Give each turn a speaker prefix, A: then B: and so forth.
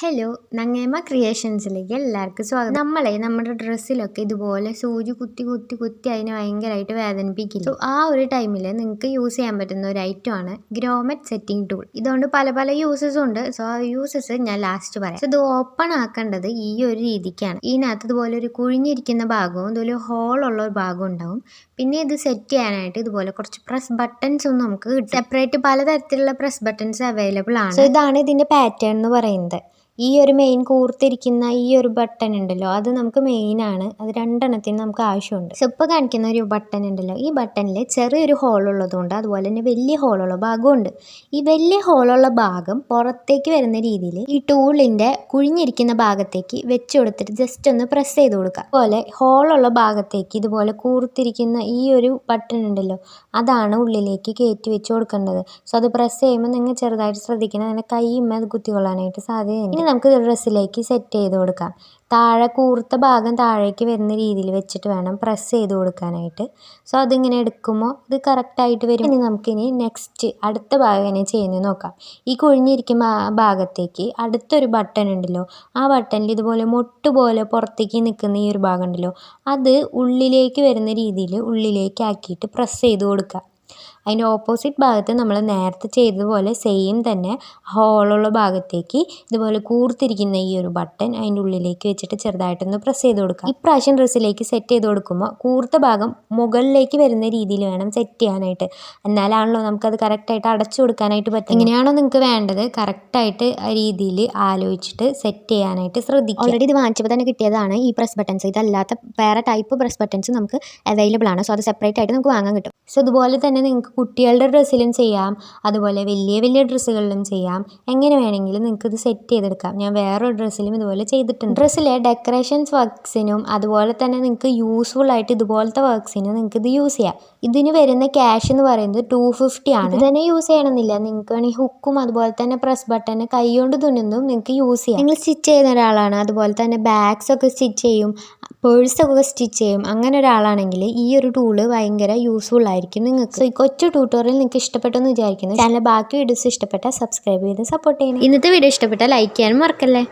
A: Hello നങ്ങേമ ക്രിയേഷൻസിലേക്ക് എല്ലാവർക്കും സ്വാഗതം. നമ്മളെ നമ്മുടെ ഡ്രസ്സിലൊക്കെ ഇതുപോലെ സൂചി കുത്തി കുത്തി കുത്തി അതിനെ ഭയങ്കരമായിട്ട് വേദനിപ്പിക്കില്ല? ആ ഒരു ടൈമിൽ നിങ്ങൾക്ക് യൂസ് ചെയ്യാൻ പറ്റുന്ന ഒരു ഐറ്റം ആണ് ഗ്രോമെറ്റ് സെറ്റിംഗ് ടൂൾ ഇതുകൊണ്ട് പല പല യൂസസും ഉണ്ട്. സോ ആ യൂസസ് ഞാൻ ലാസ്റ്റ് പറയാം. സോ ഇത് ഓപ്പൺ ആക്കേണ്ടത് ഈ ഒരു രീതിക്കാണ്. ഇതിനകത്ത് ഇതുപോലെ ഒരു കുഴിഞ്ഞിരിക്കുന്ന ഭാഗവും ഇതുപോലെ ഹോൾ ഉള്ള ഒരു ഭാഗവും ഉണ്ടാവും. പിന്നെ ഇത് സെറ്റ് ചെയ്യാനായിട്ട് ഇതുപോലെ കുറച്ച് പ്രസ് ബട്ടൺസ് ഒന്നും നമുക്ക് കിട്ടും. സെപ്പറേറ്റ് പലതരത്തിലുള്ള പ്രസ് ബട്ടൺസ് അവൈലബിൾ ആണ്. സോ ഇതാണ് ഇതിന്റെ പാറ്റേൺ എന്ന് പറയുന്നത്. ഈ ഒരു മെയിൻ കൂർത്തിരിക്കുന്ന ഈ ഒരു ബട്ടൺ ഉണ്ടല്ലോ അത് നമുക്ക് മെയിൻ ആണ്. അത് രണ്ടെണ്ണത്തിന് നമുക്ക് ആവശ്യമുണ്ട്. സോ ഇപ്പോൾ കാണിക്കുന്ന ഒരു ബട്ടൺ ഉണ്ടല്ലോ. ഈ ബട്ടണിൽ ചെറിയൊരു ഹോൾ ഉള്ളതുകൊണ്ട് അതുപോലെ തന്നെ വലിയ ഹോളുള്ള ഭാഗമുണ്ട് ഈ വലിയ ഹോളുള്ള ഭാഗം പുറത്തേക്ക് വരുന്ന രീതിയിൽ ഈ ടൂളിന്റെ കുഴിഞ്ഞിരിക്കുന്ന ഭാഗത്തേക്ക് വെച്ച് കൊടുത്തിട്ട് ജസ്റ്റ് ഒന്ന് പ്രസ് ചെയ്ത് കൊടുക്കുക. അതുപോലെ ഹോളുള്ള ഭാഗത്തേക്ക് ഇതുപോലെ കൂർത്തിരിക്കുന്ന ഈ ഒരു ബട്ടൺ ഉണ്ടല്ലോ അതാണ് ഉള്ളിലേക്ക് കയറ്റി വെച്ച് കൊടുക്കേണ്ടത്. സോ അത് പ്രസ് ചെയ്യുമ്പോൾ നിങ്ങൾ ചെറുതായിട്ട് ശ്രദ്ധിക്കണം. അങ്ങനെ കൈയുമ്മ അത് കുത്തിക്കൊള്ളാനായിട്ട് സാധ്യതയുണ്ട്. നമുക്ക് ഡ്രസ്സിലേക്ക് സെറ്റ് ചെയ്ത് കൊടുക്കാം. താഴെ കൂർത്ത ഭാഗം താഴേക്ക് വരുന്ന രീതിയിൽ വെച്ചിട്ട് വേണം പ്രസ് ചെയ്ത് കൊടുക്കാനായിട്ട്. സോ അതിങ്ങനെ എടുക്കുമ്പോൾ ഇത് കറക്റ്റായിട്ട് വരും. ഇനി നമുക്കിനി നെക്സ്റ്റ് അടുത്ത ഭാഗം എങ്ങനെ ചെയ്യുന്നത് നോക്കാം. ഈ കുഴിഞ്ഞിരിക്കുന്ന ഭാഗത്തേക്ക് അടുത്തൊരു ബട്ടൺ ഉണ്ടല്ലോ. ആ ബട്ടണിൽ ഇതുപോലെ മൊട്ട് പോലെ പുറത്തേക്ക് നിൽക്കുന്ന ഈ ഒരു ഭാഗം ഉണ്ടല്ലോ. അത് ഉള്ളിലേക്ക് വരുന്ന രീതിയിൽ ഉള്ളിലേക്ക് ആക്കിയിട്ട് പ്രസ് ചെയ്ത് കൊടുക്കുക. അതിന്റെ ഓപ്പോസിറ്റ് ഭാഗത്ത് നമ്മൾ നേരത്തെ ചെയ്തതുപോലെ സെയിം തന്നെ ഹോളുള്ള ഭാഗത്തേക്ക് ഇതുപോലെ കൂർത്തിരിക്കുന്ന ഈ ഒരു ബട്ടൺ അതിന്റെ ഉള്ളിലേക്ക് വെച്ചിട്ട് ചെറുതായിട്ടൊന്ന് പ്രസ് ചെയ്ത് കൊടുക്കുക. ഇപ്രാവശ്യം ഡ്രസ്സിലേക്ക് സെറ്റ് ചെയ്ത് കൊടുക്കുമ്പോൾ കൂർത്ത ഭാഗം മുകളിലേക്ക് വരുന്ന രീതിയിൽ വേണം സെറ്റ് ചെയ്യാനായിട്ട്. എന്നാലാണല്ലോ നമുക്കത് കറക്റ്റായിട്ട് അടച്ചു കൊടുക്കാനായിട്ട് പറ്റും എങ്ങനെയാണോ നിങ്ങൾക്ക് വേണ്ടത്? കറക്റ്റായിട്ട് ആ രീതിയിൽ ആലോചിച്ചിട്ട് സെറ്റ് ചെയ്യാനായിട്ട് ശ്രദ്ധിക്കുക. ഓൾറെഡി ഇത് വാങ്ങിച്ചപ്പോൾ തന്നെ കിട്ടിയതാണ് ഈ പ്രസ് ബട്ടൺസ് ഇതല്ലാത്ത വേറെ ടൈപ്പ് പ്രസ് ബട്ടൺസ് നമുക്ക് അവൈലബിൾ ആണ്. സോ അത് സെപ്പറേറ്റ് ആയിട്ട് നമുക്ക് വാങ്ങാൻ കിട്ടും. സോ അതുപോലെ തന്നെ നിങ്ങൾക്ക് കുട്ടികളുടെ ഡ്രസ്സിലും ചെയ്യാം. അതുപോലെ വലിയ വലിയ ഡ്രസ്സുകളിലും ചെയ്യാം. എങ്ങനെ വേണമെങ്കിലും നിങ്ങൾക്ക് ഇത് സെറ്റ് ചെയ്തെടുക്കാം. ഞാൻ വേറൊരു ഡ്രസ്സിലും ഇതുപോലെ ചെയ്തിട്ടുണ്ട്. ഡ്രസ്സിലെ ഡെക്കറേഷൻസ് വർക്ക്സിനും അതുപോലെ തന്നെ നിങ്ങൾക്ക് യൂസ്ഫുൾ ആയിട്ട് ഇതുപോലത്തെ വർക്ക്സിനും നിങ്ങൾക്ക് ഇത് യൂസ് ചെയ്യാം. ഇതിന് വരുന്ന ക്യാഷ് എന്ന് പറയുന്നത് ടു ഫിഫ്റ്റി ആണ്. തന്നെ യൂസ് ചെയ്യണമെന്നില്ല. നിങ്ങൾക്ക് വേണമെങ്കിൽ ഹുക്കും അതുപോലെ തന്നെ പ്രസ് ബട്ടൺ കൈ കൊണ്ട് തുന്നുന്നതും നിങ്ങൾക്ക് യൂസ് ചെയ്യാം. നിങ്ങൾ സ്റ്റിച്ച് ചെയ്യുന്ന ഒരാളാണ്. അതുപോലെ തന്നെ ബാഗ്സ് ഒക്കെ സ്റ്റിച്ച് ചെയ്യും. പേഴ്സൊക്കെ സ്റ്റിച്ച് ചെയ്യും. അങ്ങനെ ഒരാളാണെങ്കിൽ ഈ ഒരു ടൂൾ ഭയങ്കര യൂസ്ഫുൾ ആയിരിക്കും നിങ്ങൾക്ക്. സോ ഈ ട്യൂട്ടോറിയൽ നിങ്ങൾക്ക് ഇഷ്ടപ്പെട്ടെന്ന് വിചാരിക്കുന്നു. ചാനൽ ബാക്കി വീഡിയോസ് ഇഷ്ടപ്പെട്ടാൽ സബ്സ്ക്രൈബ് ചെയ്ത് സപ്പോർട്ട് ചെയ്യണം. ഇന്നത്തെ വീഡിയോ ഇഷ്ടപ്പെട്ടാൽ ലൈക്ക് ചെയ്യാനും മറക്കല്ലേ?